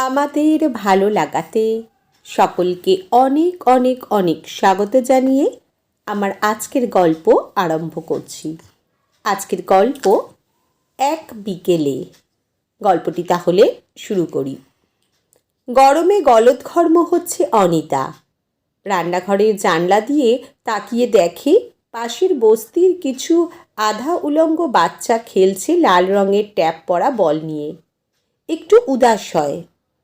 আমাদের ভালো লাগাতে সকলকে অনেক অনেক অনেক স্বাগত জানিয়ে আমার আজকের গল্প আরম্ভ করছি। আজকের গল্প এক বিকেলে। গল্পটি তাহলে শুরু করি। গরমে গলদঘর্ম হচ্ছে অনিতা। রান্নাঘরের জানলা দিয়ে তাকিয়ে দেখে পাশের বস্তির কিছু আধা উলঙ্গ বাচ্চা খেলছে লাল রঙের ট্যাপ পরা বল নিয়ে। একটু উদাস হয়।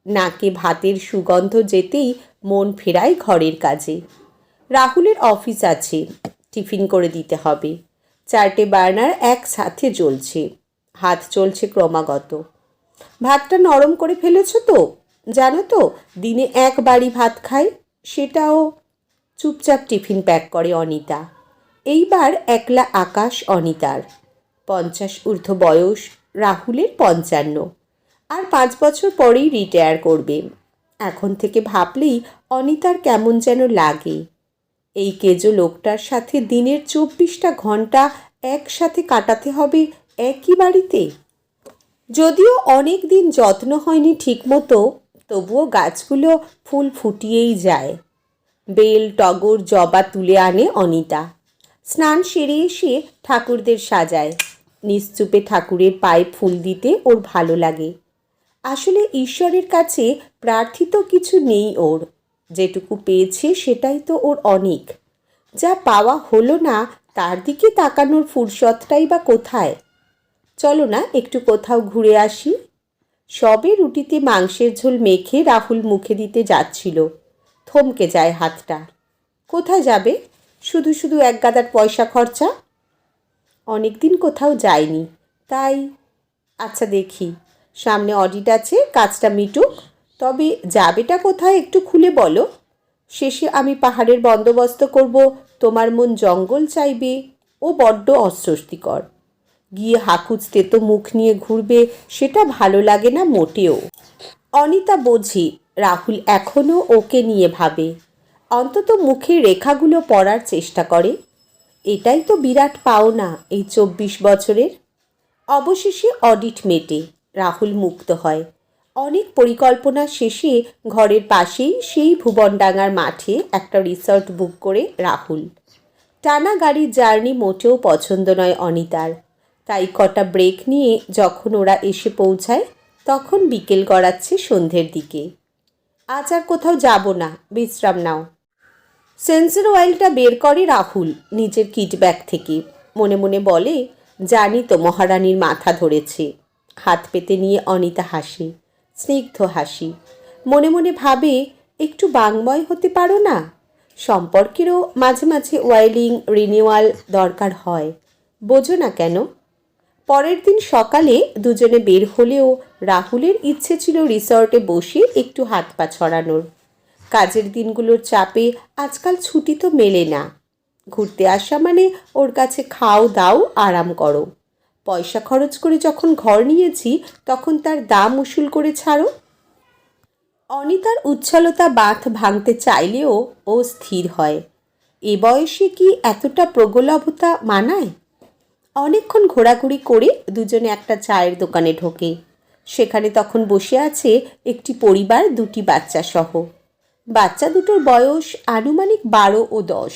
নাকে ভাতের সুগন্ধ যেতেই মন ফেরায় ঘরের কাজে। রাহুলের অফিস আছে, টিফিন করে দিতে হবে। চারটে বার্নার একসাথে জ্বলছে, হাত চলছে ক্রমাগত। ভাতটা নরম করে ফেলেছো তো, জানো তো, দিনে একবারই ভাত খাই, সেটাও চুপচাপ টিফিন প্যাক করে অনিতা। এইবার একলা আকাশ অনিতার, পঞ্চাশ ঊর্ধ্ব বয়স, রাহুলের পঞ্চান্ন। আর পাঁচ বছর পরেই রিটায়ার করবে। এখন থেকে ভাবলেই অনিতার কেমন যেন লাগে। এই কেজো লোকটার সাথে দিনের চব্বিশটা ঘণ্টা একসাথে কাটাতে হবে একই বাড়িতে? যদিও অনেক দিন যত্ন হয়নি ঠিকমতো, তবুও গাছগুলো ফুল ফুটিয়েই যায়। বেল, টগর, জবা তুলে আনে অনিতা। স্নান সেরে এসে ঠাকুরদের সাজায়। নিশ্চুপে ঠাকুরের পায়ে ফুল দিতে ওর ভালো লাগে। আসলে ঈশ্বরের কাছে প্রার্থিত কিছু নেই ওর। যেটুকু পেয়েছে সেটাই তো ওর অনেক। যা পাওয়া হলো না, তার দিকে তাকানোর ফুরসতটাই বা কোথায়? চলো না একটু কোথাও ঘুরে আসি। সবে রুটিতে মাংসের ঝোল মেখে রাহুল মুখে দিতে যাচ্ছিল। থমকে যায় হাতটা। কোথায় যাবে? শুধু শুধু এক গাদার পয়সা খরচা? অনেক দিন কোথাও যায়নি। তাই আচ্ছা দেখি। সামনে অডিট আছে, কাজটা মিটুক। তবে যাবেটা কোথায় একটু খুলে বলো। শেষে আমি পাহাড়ের বন্দোবস্ত করব, তোমার মন জঙ্গল চাইবে ও বড্ড অস্বস্তিকর। গিয়ে হাকুচতে তো মুখ নিয়ে ঘুরবে, সেটা ভালো লাগে না মোটেও। অনিতা বোঝে, রাহুল এখনও ওকে নিয়ে ভাবে। অন্তত মুখের রেখাগুলো পড়ার চেষ্টা করে। এটাই তো বিরাট পাওনা এই চব্বিশ বছরের। অবশেষে অডিট মেটে। রাহুল মুক্ত হয়। অনেক পরিকল্পনা শেষে ঘরের পাশেই সেই ভুবনডাঙ্গার মাঠে একটা রিসর্ট বুক করে রাহুল। টানা গাড়ির জার্নি মোটেও পছন্দ নয় অনিতার। তাই কটা ব্রেক নিয়ে যখন ওরা এসে পৌঁছায়, তখন বিকেল গড়াচ্ছে সন্ধ্যের দিকে। আজ আর কোথাও যাব না, বিশ্রাম নাও। সেন্সর অয়েলটা বের করে রাহুল নিজের কিট ব্যাগ থেকে। মনে মনে বলে, জানি তো মহারানীর মাথা ধরেছে। হাত পেতে নিয়ে অনিতা হাসি, স্নিগ্ধ হাসি। মনে মনে ভাবে, একটু বাংময় হতে পারো না? সম্পর্কেরও মাঝে মাঝে ওয়াইলিং রিনিউয়াল দরকার হয়। বোঝো না কেন? পরের দিন সকালে দুজনে বের হলেও রাহুলের ইচ্ছে ছিল রিসর্টে বসে একটু হাত পা ছড়ানোর। কাজের দিনগুলোর চাপে আজকাল ছুটি তো মেলে না। ঘুরতে আসা মানে ওর কাছে খাও দাও, আরাম করো। পয়সা খরচ করে যখন ঘর নিয়েছি, তখন তার দাম উসুল করে ছাড়ো। অনিতার উচ্ছলতা বাঁধ ভাঙতে চাইলেও ও স্থির হয়। এ বয়সে কি এতটা প্রগলভতা মানায়? অনেকক্ষণ ঘোরাঘুরি করে দুজনে একটা চায়ের দোকানে ঢোকে। সেখানে তখন বসে আছে একটি পরিবার, দুটি বাচ্চা সহ বাচ্চা দুটোর বয়স আনুমানিক বারো ও দশ।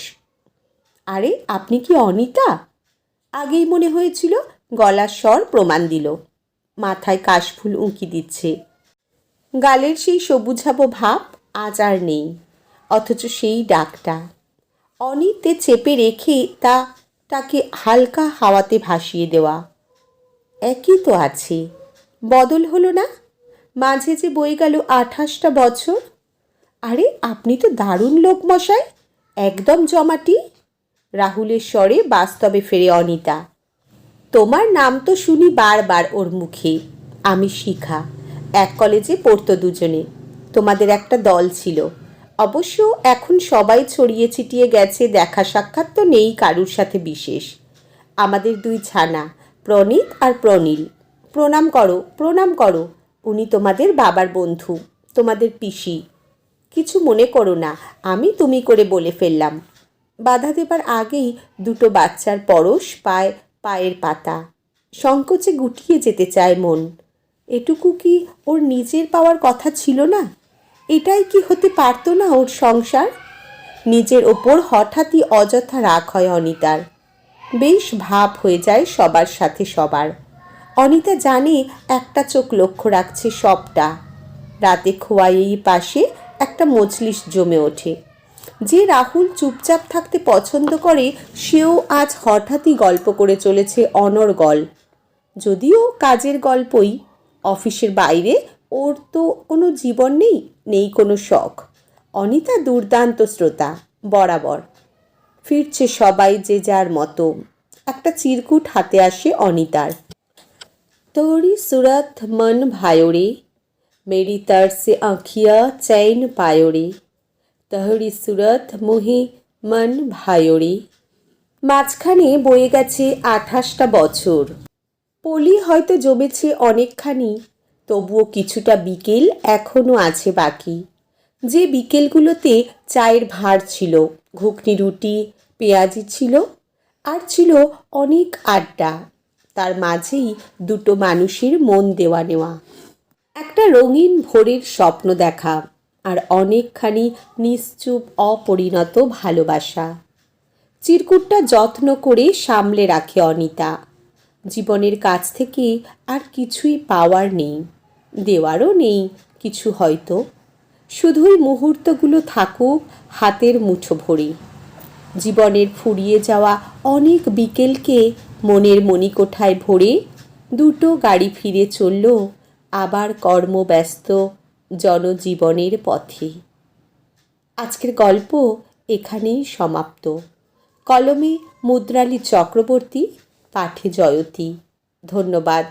আরে, আপনি কি অনিতা? আগেই মনে হয়েছিল গলার স্বর প্রমাণ দিল। মাথায় কাশফুল উঁকি দিচ্ছে। গালের সেই সবুজাবো ভাব আজ আর নেই, অথচ সেই ডাকটা। অনিতে চেপে রেখে তা, তাকে হালকা হাওয়াতে ভাসিয়ে দেওয়া। একই তো আছে, বদল হলো না? মাঝে যে বয়ে গেল আঠাশটা বছর? আরে, আপনি তো দারুণ লোক মশাই, একদম জমাটি। রাহুলের স্বরে বাস্তবে ফেরে অনিতা। তোমার নাম তো শুনি বারবার ওর মুখে। আমি শিখা। এক কলেজে পড়তো দুজনে। তোমাদের একটা দল ছিল। অবশ্য এখন সবাই ছড়িয়ে ছিটিয়ে গেছে, দেখা সাক্ষাৎ তো নেই কারুর সাথে বিশেষ। আমাদের দুই ছানা, প্রণীত আর প্রনীল। প্রণাম করো প্রণাম করো। উনি তোমাদের বাবার বন্ধু, তোমাদের পিসি। কিছু মনে করো না, আমি তুমি করে বলে ফেললাম। বাধা দেবার আগেই দুটো বাচ্চার পরশ পায় পায়ের পাতা। সংকোচে গুটিয়ে যেতে চায় মন। এটুকু কি ওর নিজের পাওয়ার কথা ছিল না? এটাই কি হতে পারতো না ওর সংসার? নিজের ওপর হঠাৎই অযথা রাগ হয় অনিতার। বেশ ভাব হয়ে যায় সবার সাথে সবার। অনিতা জানে একটা চোখ লক্ষ্য রাখছে সবটা। রাতে খোয়াইয়ের পাশে একটা মজলিস জমে ওঠে। যে রাহুল চুপচাপ থাকতে পছন্দ করে, সেও আজ হঠাৎই গল্প করে চলেছে অনর্গল যদিও কাজের গল্পই, অফিসের বাইরে ওর তো কোনো জীবন নেই নেই কোনো শখ। অনিতা দুর্দান্ত শ্রোতা, বরাবর। ফিরছে সবাই যে যার মতো। একটা চিরকুট হাতে আসে অনিতার। তোরি সুরত মন ভায়োরে, মেরি তর সে আঁখিয়া চैन পায়োরে। তহরি সুরত, মোহে, মন, ভায়োরে। মাঝখানে বয়ে গেছে আঠাশটা বছর। পলি হয়তো জমেছে অনেকখানি, তবুও কিছুটা বিকেল এখনও আছে বাকি। যে বিকেলগুলোতে চায়ের ভার ছিল, ঘুগনি, রুটি, পেঁয়াজি ছিল, আর ছিল অনেক আড্ডা। তার মাঝেই দুটো মানুষের মন দেওয়া নেওয়া। একটা রঙিন ভোরের স্বপ্ন দেখা। আর অনেকখানি নিশ্চুপ, অপরিণত ভালোবাসা। চিরকুটটা যত্ন করে সামলে রাখে অনিতা। জীবনের কাছ থেকে আর কিছুই পাওয়ার নেই, দেওয়ারও নেই কিছু হয়তো। শুধুই মুহূর্তগুলো থাকুক হাতের মুঠো ভরে। জীবনের ফুরিয়ে যাওয়া অনেক বিকেলকে মনের মণিকোঠায় ভরে দুটো গাড়ি ফিরে চলল, আবার কর্মব্যস্ত জনজীবনের পথে। আজকের গল্প এখানেই সমাপ্ত। কলমে মুদ্রালী চক্রবর্তী পাঠে জয়তী। ধন্যবাদ।